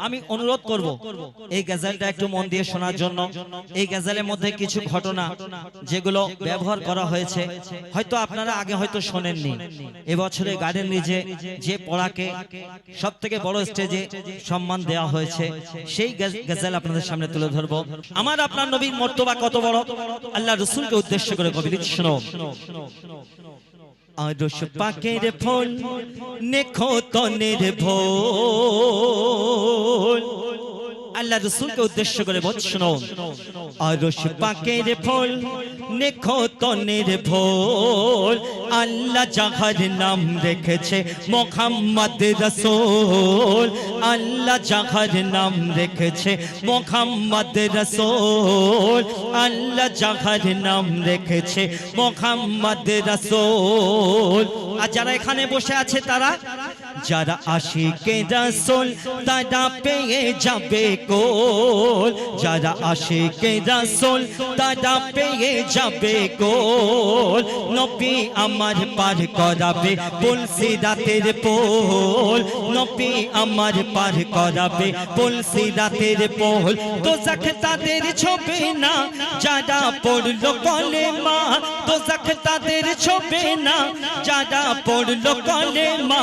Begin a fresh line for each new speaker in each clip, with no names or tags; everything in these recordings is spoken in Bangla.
আমি অনুরোধ করব, এই গজলটা একটু মন দিয়ে শোনার জন্য। এই গজলের মধ্যে কিছু ঘটনা যেগুলো ব্যবহার করা হয়েছে, হয়তো আপনারা আগে হয়তো শোনেননি। এবছরে গার্ডেন নিজে যে পড়াকে সব থেকে বড় স্টেজে সম্মান দেওয়া হয়েছে, সেই গজ- গজল আপনাদের সামনে তুলে ধরবো। আমার আপনার নবীর মর্তবা কত বড়? আল্লাহ রসুলকে উদ্দেশ্য করে কবি শোনো। আরশ পাকের ফুল নেখো তনের ভোল আল্লাহ রসুলকে উদ্দেশ্য করে বলছে, শোনো, আরশ পাকের ফুল নেখো তনের ভোল আল্লাহ যাহার নাম রেখেছে মোহাম্মদ রসুল, আল্লাহ যাহার নাম রেখেছে মোহাম্মদ রসুল, আল্লাহ যাহার নাম রেখেছে মোহাম্মদ রসুল। আর যারা এখানে বসে আছে, তারা যারা আশিকে রসুল, তারা পেয়ে যাবে কোল যারা আশিকে রসুল, তারা পেয়ে যাবে কোল নবী আমার পার করাবে তুলসি রাতের পোল। নবী আমার পার করাবে তুলসি রাতের পোল। তো জাখ তাদের ছবে না, যারা পড়ল কলে মা তো জাখ তাদের ছবে না, যারা পড়ল কলে মা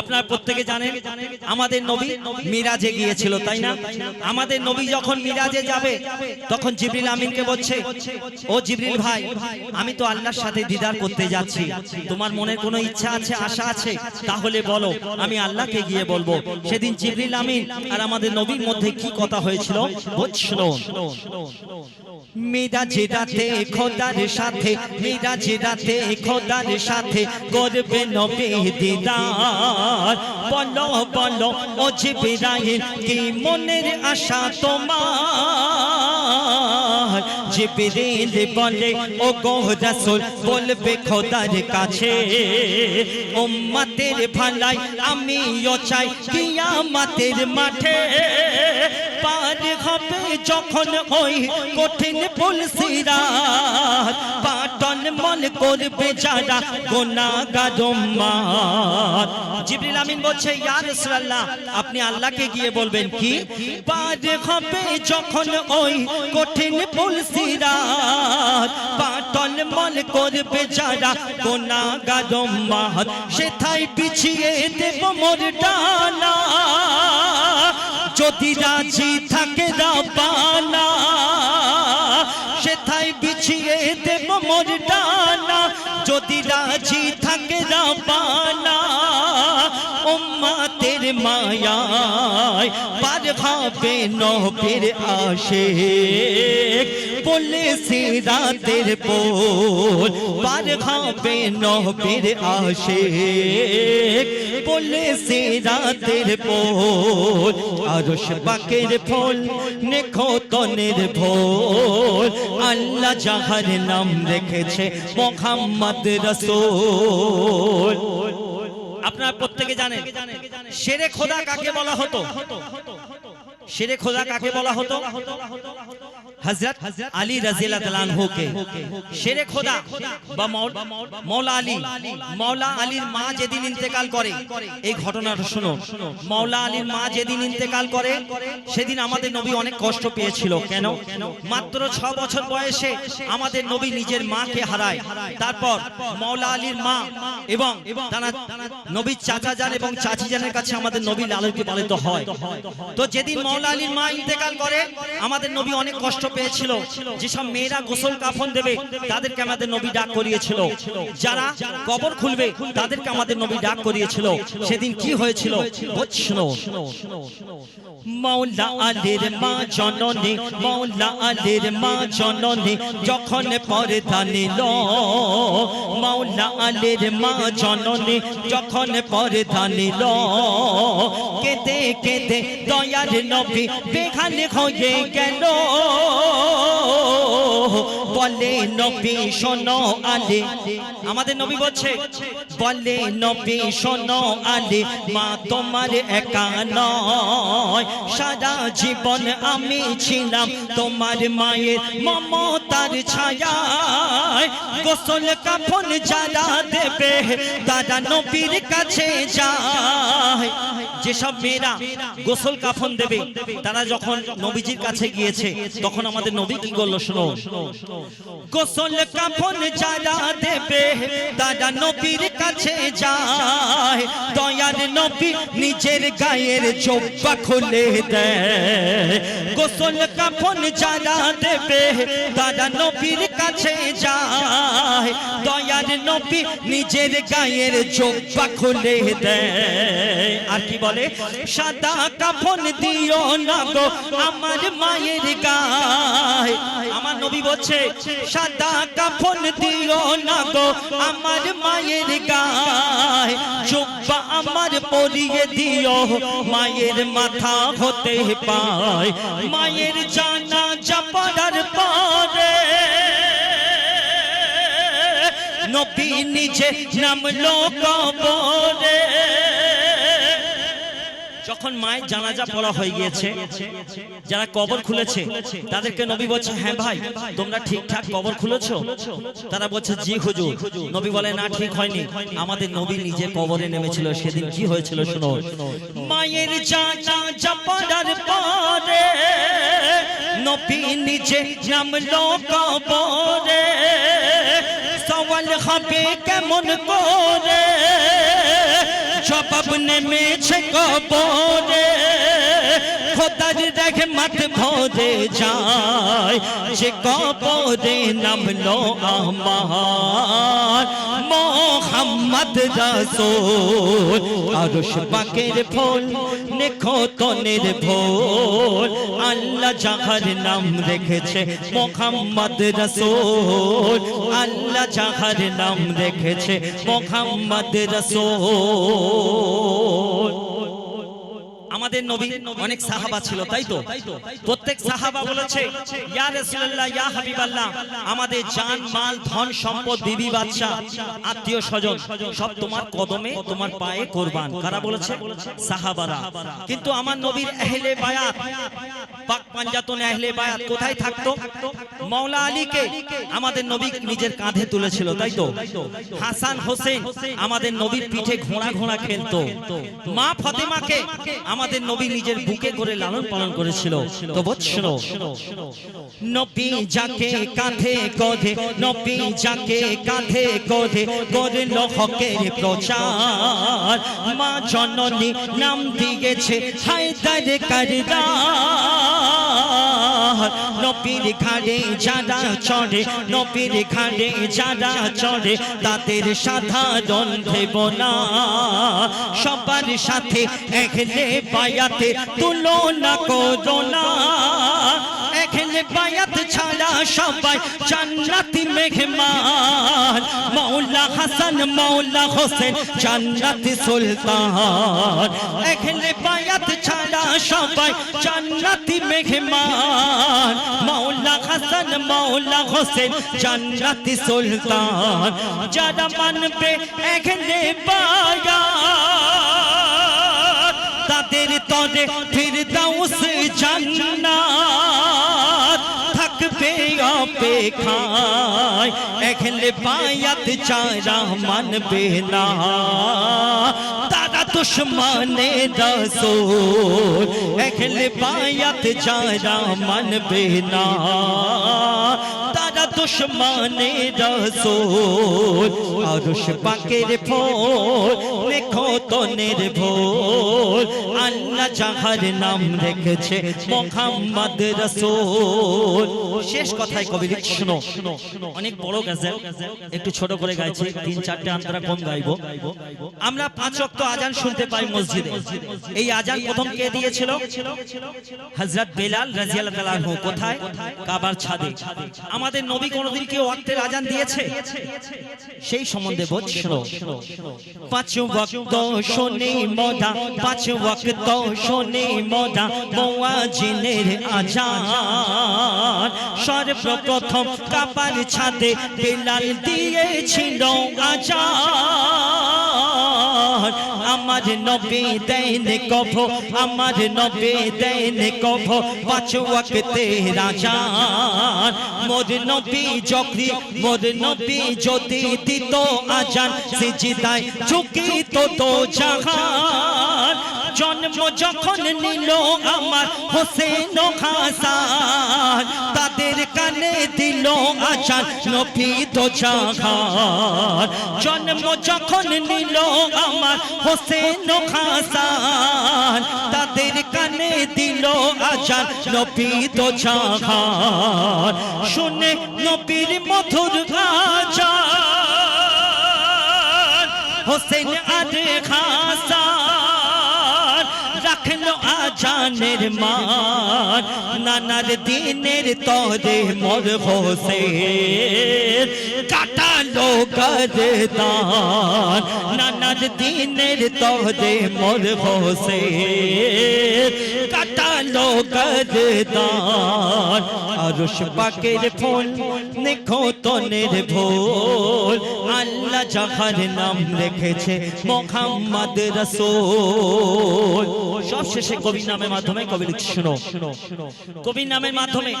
আপনার প্রত্যেকে জানেন, আমাদের নবী মিরাজে গিয়েছিল, তাই না? আমাদের নবী যখন মিরাজে যাবে, তখন জিবরিল আমিনকে বলছে, ও জিবরিল ভাই, আমি তো আল্লাহর সাথে দিদার করতে যাচ্ছি। তোমার মনের কোনো ইচ্ছা আছে, আশা আছে? তাহলে বলো, আমি আল্লাহকে গিয়ে বলব। সেদিন জিবরিল আমিন আর আমাদের নবীর মধ্যে কি কথা হয়েছিল? বুঝলো মিরাজে রাতে খোদার সাথে, মিরাজে রাতে খোদার সাথে করবে নবী দিদার। বলো বলো, ও কি মনের আশা তোমার? জিবরিল বলে ও গো রাসূল, বলবে খোদার কাছে, উম্মতের ভালাই আমিও চাই কিয়া কিয়ামতের মাঠে। পার হবে যখন ওই কঠিন পুলসিরাত পাটন মন করবে যারা গোনাগার উম্মত জিবরিল আমিন বলছে ইয়া রাসূলুল্লাহ আপনি আল্লাহকে গিয়ে বলবেন কি? পার হবে যখন ওই কঠিন পুলসিরাত পাটন মন করবে যারা গোনাগার উম্মত সেথায় পিছিয়ে দেব মোর ডানা। যদি রাজি থাকে রাবানা সেথায় বিছিয়ে দেব মোর ডানা। যদি রাজি থাকে রাবানা উম্মাতের মায়ায় পার হবে নবীর আশেক। বলে সিরাতের পোল পার হবে নবীর আশেক। বলে সিরাতের পোল, আরশ পাকের ফুল নেখো তনের ভোল। আল্লাহ যাহার নাম রেখেছে মোহাম্মদ রসুল। আপনার প্রত্যেকে জানেন সেরে খোদা কাকে বলা হতো? সেরে খোদা কাকে বলা হতো? হযরত আলী রাদিয়াল্লাহু আনহুকে, শেরে খোদা বা মৌল- আলী, মৌলা আলীর মা যেদিন ইন্তেকাল করে, এই ঘটনাটা শুনো, মৌলা আলীর মা যেদিন ইন্তেকাল করে, সেদিন আমাদের নবী অনেক কষ্ট পেয়েছিল, কেন? মাত্র ছ বছর বয়সে আমাদের নবী নিজের মাকে হারায়, তারপর মৌলা আলীর মা এবং নবীর চাচা যান এবং চাচি জানের কাছে আমাদের নবী লালিত পালিত হয়। তো যেদিন মৌলা আলীর মা ইন্তেকাল করে, আমাদের নবী অনেক কষ্ট পেয়েছিল, যেসব মেয়েরা গোসল কাফন দেবে, তাদেরকে আমাদের নবী ডাক করিয়েছিল। যারা কবর খুলবে, তাদেরকে আমাদের নবী ডাক করিয়েছিল। সেদিন কি হয়েছিল? মৌলা আলীর মা জননী, মৌলা আলীর মা জননী, যখন পর্দা নিল, মৌলা আলীর মা জননী, যখন পর্দা নিল, কেঁদে কেঁদে দয়ার নবী বেখান হয়ে গেল। বলে নবী শোনো আলে। আমাদের নবী বলছে বলে নবী, শোনো আলে, মা তোমার একা নয়। সারা জীবন আমি ছিলাম তোমার মায়ের মমতার ছায়ায়। গোসল কাফন যারা দেবে, তারা নবীর কাছে যায়। যেসব মেয়েরা গোসল কাফন দেবে, তারা যখন নবীজির কাছে গিয়েছে, তখন আমাদের নবী কি করল শোনো? গোসল কাফন যারা দেবে, তারা নবীর কাছে যায়, দয়ার নবী নিজের গায়ের চোপা খুলে দেয়। গোসল কাফন যারা দেবে, তারা নবীর কাছে যায়। নবী নিজের গায়ের চোপ্পা খুলে দেয়। আর কি বলে? সাদা কাফন দিও না গো আমার মায়ের গায়ে। আমার নবী বলছে, সাদা কাফন দিও না গো আমার মায়ের গায়ে। জুব্বা আমার পরিয়ে দিও, মায়ের মাথা হতে পায়। মায়ের জানা জাপার নিজে নামলো কবরে যখন মায়ের জানাজা পড়া হয়ে গিয়েছে, যারা কবর খুলেছে, তাদেরকে নবী বলছে হ্যাঁ ভাই, তোমরা ঠিকঠাক কবর খুলেছো? তারা বলছে, জি হুজুর। নবী বলে, না, ঠিক হয়নি। আমাদের নবী নিজে কবরে নেমেছিল, সেদিন কি হয়েছিল শোনো? মায়ের জানাজা পড়ার পরে, নবী নিজে নামলো কবরে সওয়াল হবে কেমন করে? জবাব নেমেছে কবরে। খোদার রহমত ভরে যায় যে কবরে নামলো আমার মোহাম্মদ রাসূল, আরশ পাকের ফুল, নিখোতনের ভোল। আল্লাহ যাহার নাম রেখেছে মোহাম্মদ রাসূল, আল্লাহ যাহার নাম রেখেছে মোহাম্মদ রাসূল। আমাদের নবী অনেক সাহাবা ছিল, তাই তো? প্রত্যেক সাহাবা বলেছে, ইয়া রাসূলুল্লাহ, ইয়া হাবিবাল্লাহ, আমাদের জান, মাল, ধন, সম্পদ বিবি বাদশা আত্মীয় স্বজন, সব তোমার কদমে, তোমার পায়ে কোরবান। কারা বলেছে? সাহাবারা। কিন্তু আমার নবীর আহলে বায়াত, পাক পাঞ্জাতনে আহলে বায়াত কোথায় থাকতো? মাওলা আলীকে আমাদের নবী নিজের কাঁধে তুলেছিল, তাই তো? হাসান হোসেন আমাদের নবীর পিঠে ঘোড়া ঘোড়া খেলতো। মা ফাতেমাকে আমাদের নবী নিজের বুকে করে লালন পালন করেছিল। তো বৎসর নবী যাকে কাঁধে নবী যাকে কাঁধে করে করল হকের প্রচার। মা জননী নাম দিয়েছে হায়দার কারদার নবীর ঘাড়ে যারা চড়ে নবীর ঘাড়ে যারা চড়ে তাদের সাধারণ দেব না সবার সাথে একলে বায়াতে তুলনা করো না একলে বায়াত ছাড়া সবাই জান্নাতি মেহমান। মৌলা হাসান, মৌলা হোসেন, জান্নাতি সুলতান। একলে বায়াত ছাড়া সবাই জান্নাতি মেহমান। মৌলা হাসান, মৌলা হোসেন, জান্নাতি সুলতান। যারা মানবে একলে বায়াত তাদের তরে ফিরদাউস জান্নাত থাকবে অপেক্ষায়। এখলে বায়াত চারা মানবে না, তারা দুশ্মনে রসুল। এখলে বায়াত চারা মানবে না পাকের ফোল লেখো আল্লাহ নাম রেখেছে মোহাম্মদ শেষ কথায় কবি শোনো, অনেক বড় গাজেল, একটু ছোট করে গাইছি, তিন চারটে আন্তরা কম গাইবো? আমরা পাঁচ ওয়াক্ত আজান শুনতে পাই মসজিদে। এই আজান প্রথম কে দিয়েছিল? হযরত বেলাল তাআলা কোথায়? কাবার ছাদে। আমাদের নবী নবী কোনদিন কি অর্থের আজান দিয়েছে? সেই সম্বন্ধে বলছিল পাঁচ ওয়াক্ত শোনে মদা পাঁচ ওয়াক্ত শোনে মদা মুয়াজ্জিনের আজান। সর্বপ্রথম কাপার ছাদে বেলাল দিয়েছিল আজান। আমার নবী দেন কভ আমার নবী দেন কভ পাঁচ ওয়াক্তে রাজান মোর নবী যখি মোর নবী যদি দিত আজান, সিজদায় ঝুঁকিত তো জাহান। জন্ম যখন নিল আমার হোসেন হাসান, তাদের কানে দিল আজান, নবী তো জাহান। জন্ম যখন নিল আমার হোসেন হাসান, তাদের কানে দিল আজান, নবী তো শুনে নবীর মধুর আজান, হোসেন আর হাসান রাখল আজানের মান। নানার দিনের তরে মোর হোসেন কাটালো গরদান নানার দিনের মোর হোসেন কাটালো আরশ পাকের ফুল দেখো তনের ভোল আল্লাহ নাম মোহাম্মদ রসুল সব শেষে কবি নামের মাধ্যমে কবি শুনো। কবি নামের মাধ্যমে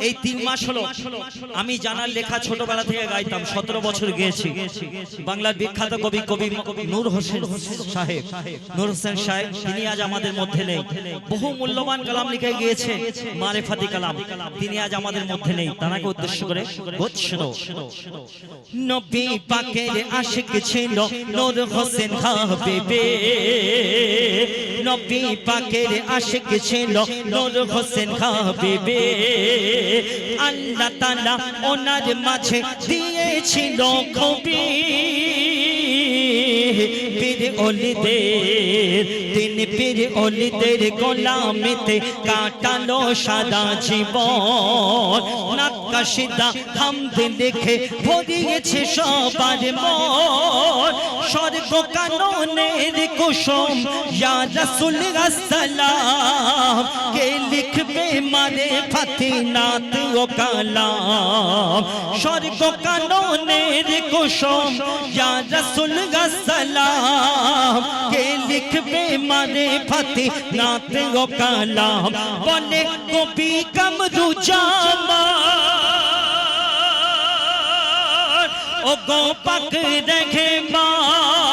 এই তিন মাস হলো আমি জানার লেখা ছোটবেলা থেকে গাইতাম, সতেরো গিয়েছি। বাংলার বিখ্যাত কবি কবি নূর হোসেন সাহেব। নূর হোসেন সাহেব, তিনি আজ আমাদের মধ্যে নেই। বহু মূল্যবান কালাম লিখে গিয়েছে, মারেফাতি কালাম। তিনি আজ আমাদের মধ্যে নেই। তানাকে উদ্দেশ্য করে বুঝছ নবী পাকের আশিক ছিল নূর হোসেন হাবিবে। নবী পাকের আশিক ছিল নূর হোসেন হাবিবে। আল্লাহ তাআলা ওনার মাঝে দিয়েছিল কবি পীর অলিদের, তিন পীর অলিদের গোলামিতে কাটালো সাদা জীবন। নাক্কাশিদা হামদ লিখে ভরিয়েছে সবার মন। স্বর্গ কাননের কুসুম, ইয়া রাসূল আসসালাম মারে ফাতিনাত ও কালাম। স্বর্গ কাননের কুসুম, ইয়া রাসূল আসসালাম কে লিখবে মারে ফাতিনাত ও কালাম? বলে কবি কামরু জামা ও গোপাক দেখে মান বলে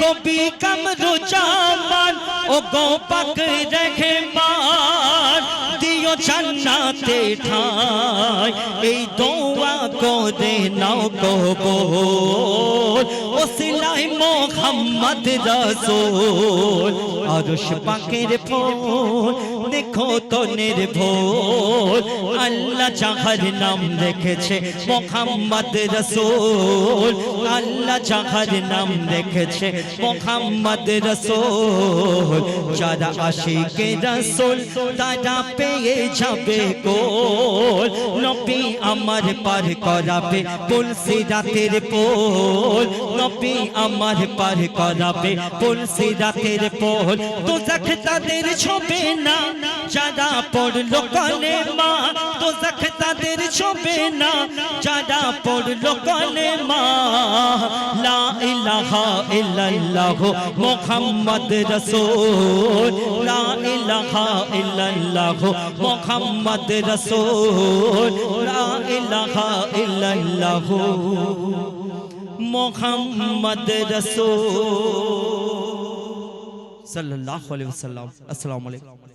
কবি কামরু জামান ও গোপাক দেখে মান দিও জান্নাতে ঠাই এই দোয়া করে নাও কবুল ও সিলাই মোহাম্মদ রাসূল, আরশ পাকের ফুল, দেখো তো নির্ভুল। আল্লাহ যাহার নাম রেখেছে মোহাম্মদ রসুল, আল্লাহ যাহার নাম রেখেছে মোহাম্মদ রসুল। যারা আশিকে রসুল, তারা পেয়ে যাবে গোল নবী আমার পার করাবে পুলসি রাতের পোল নবী আমার পার করাবে পুলসি রাতের পোল তো দেখ তাদের ছবে না, যারা পড়ল কলে মা তো দেখ তাদের ছবে না, যারা পড়ল কলে মা। লা ইলাহা ইল্লাল্লাহ মুহাম্মদ রাসূল। লা ইলাহা ইল্লাল্লাহ মুহাম্মদ রাসূল। আসসালামু আলাইকুম।